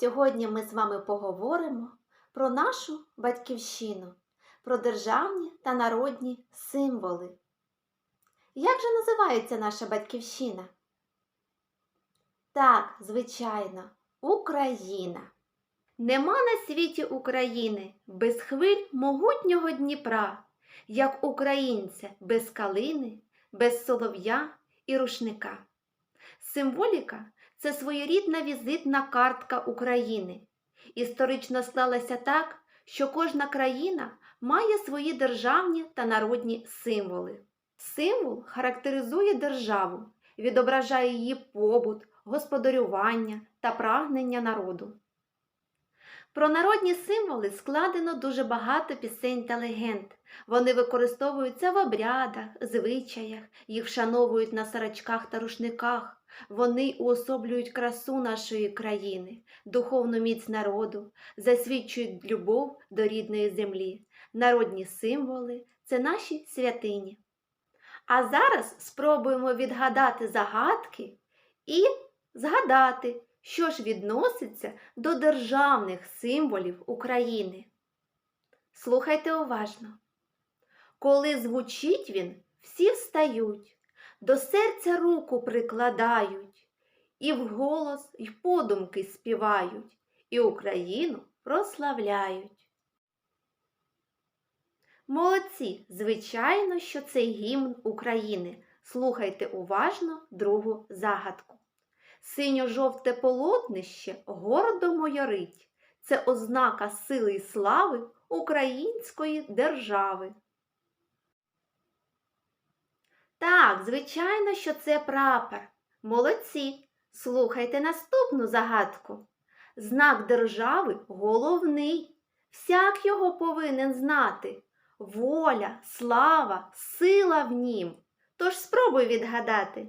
Сьогодні ми з вами поговоримо про нашу батьківщину, про державні та народні символи. Як же називається наша батьківщина? Так, звичайно, Україна. Нема на світі України без хвиль могутнього Дніпра, як українця без калини, без солов'я і рушника. Символіка це своєрідна візитна картка України. Історично склалося так, що кожна країна має свої державні та народні символи. Символ характеризує державу, відображає її побут, господарювання та прагнення народу. Про народні символи складено дуже багато пісень та легенд. Вони використовуються в обрядах, звичаях, їх вшановують на сорочках та рушниках. Вони уособлюють красу нашої країни, духовну міць народу, засвідчують любов до рідної землі. Народні символи це наші святині. А зараз спробуємо відгадати загадки і згадати, що ж відноситься до державних символів України. Слухайте уважно. Коли звучить він, всі встають, до серця руку прикладають, і вголос, й подумки співають, і Україну прославляють. Молодці, звичайно, що це гімн України. Слухайте уважно другу загадку. Синьо-жовте полотнище гордо майорить. Це ознака сили і слави української держави. Так, звичайно, що це прапор. Молодці. Слухайте наступну загадку. Знак держави головний. Всяк його повинен знати. Воля, слава, сила в нім. Тож спробуй відгадати.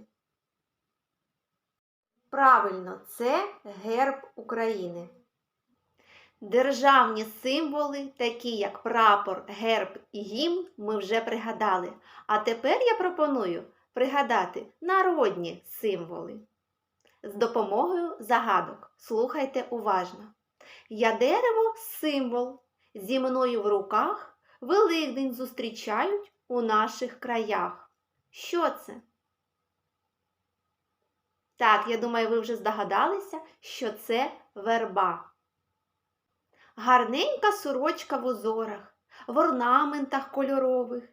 Правильно, це герб України. Державні символи, такі як прапор, герб і гімн, ми вже пригадали. А тепер я пропоную пригадати народні символи. З допомогою загадок. Слухайте уважно. Я дерево символ. Зі мною в руках Великдень зустрічають у наших краях. Що це? Так, я думаю, ви вже здогадалися, що це верба. Гарненька сорочка в узорах, в орнаментах кольорових.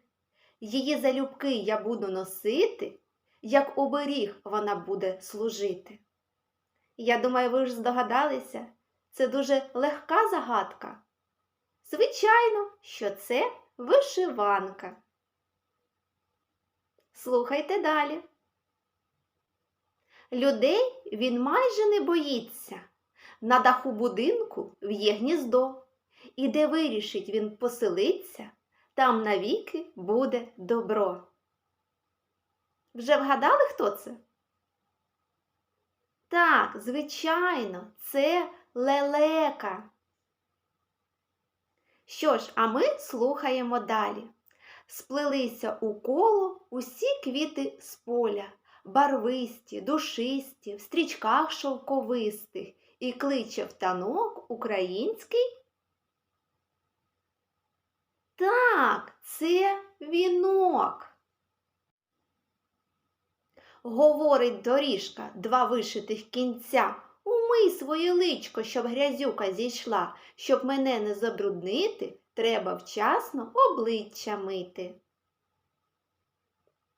Її залюбки я буду носити, як оберіг вона буде служити. Я думаю, ви ж здогадалися, це дуже легка загадка. Звичайно, що це вишиванка. Слухайте далі. Людей він майже не боїться. На даху будинку в'є гніздо, і де вирішить він поселиться, там навіки буде добро. Вже вгадали, хто це? Так, звичайно, це лелека. Що ж, а ми слухаємо далі. Сплелися у коло усі квіти з поля, барвисті, душисті, в стрічках шовковистих і кличе в танок український. Так, це вінок. Говорить доріжка два вишитих кінця. Умий своє личко, щоб грязюка зійшла, щоб мене не забруднити, треба вчасно обличчя мити.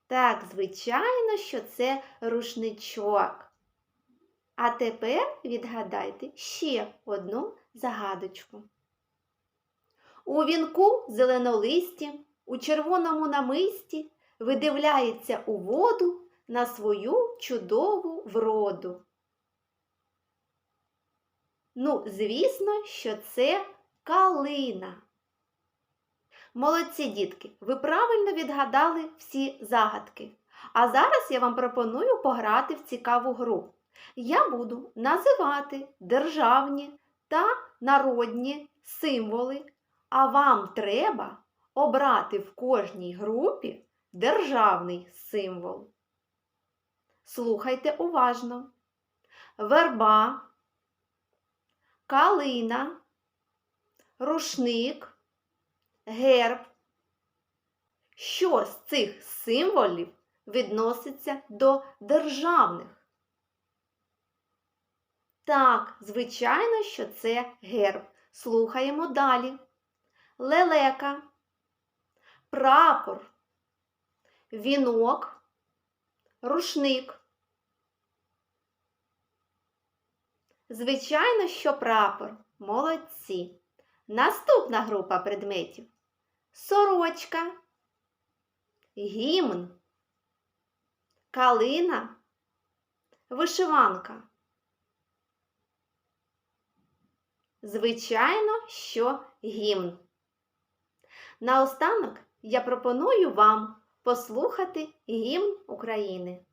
Так, звичайно, що це рушничок. А тепер відгадайте ще одну загадочку. У вінку зеленолисті, у червоному намисті видивляється у воду на свою чудову вроду. Ну, звісно, що це калина. Молодці дітки, ви правильно відгадали всі загадки. А зараз я вам пропоную пограти в цікаву гру. Я буду називати державні та народні символи, а вам треба обрати в кожній групі державний символ. Слухайте уважно. Верба, калина, рушник, герб. Що з цих символів відноситься до державних? Так, звичайно, що це герб. Слухаємо далі. Лелека, прапор, вінок, рушник. Звичайно, що прапор. Молодці. Наступна група предметів. Сорочка, гімн, калина, вишиванка. Звичайно, що гімн. Наостанок я пропоную вам послухати гімн України.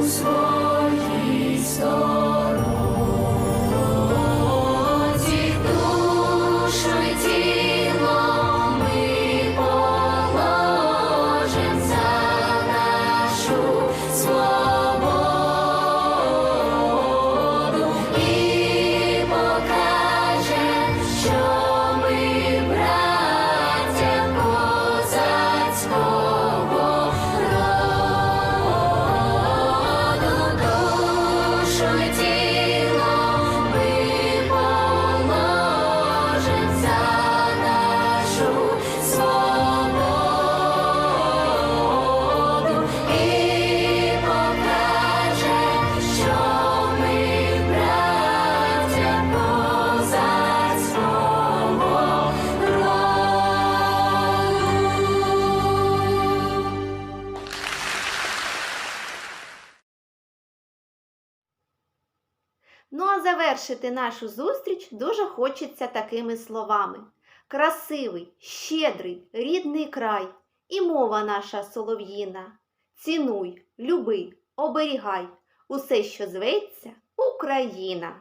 У своїй сторонці, surely Ну а завершити нашу зустріч дуже хочеться такими словами: красивий, щедрий, рідний край і мова наша солов'їна. Цінуй, люби, оберігай усе, що зветься Україна.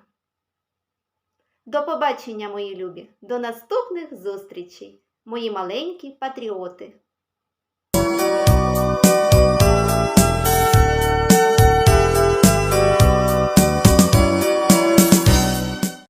До побачення, мої любі, до наступних зустрічей, мої маленькі патріоти!